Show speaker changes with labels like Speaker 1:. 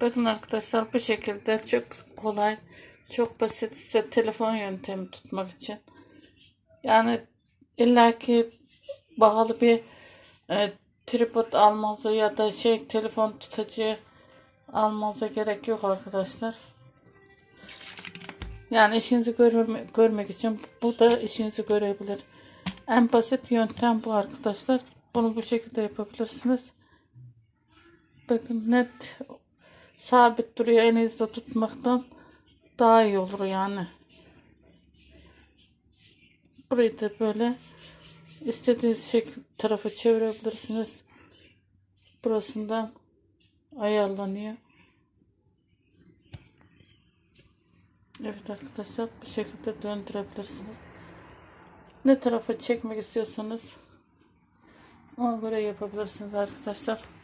Speaker 1: Bakın arkadaşlar bu şekilde çok kolay, çok basit size telefon yöntemi tutmak için. Yani illaki pahalı bir e, tripod almanıza ya da şey telefon tutucu almanıza gerek yok arkadaşlar. Yani işinizi görme- görmek için bu da işinizi görebilir. En basit yöntem bu arkadaşlar. Bunu bu şekilde yapabilirsiniz. Bakın net sabit duruyor elinizde tutmaktan daha iyi olur yani. Burayı da böyle istediğiniz şekil tarafı çevirebilirsiniz. Burasından ayarlanıyor. Evet arkadaşlar bu şekilde döndürebilirsiniz. Ne tarafa çekmek istiyorsanız ona göre yapabilirsiniz arkadaşlar.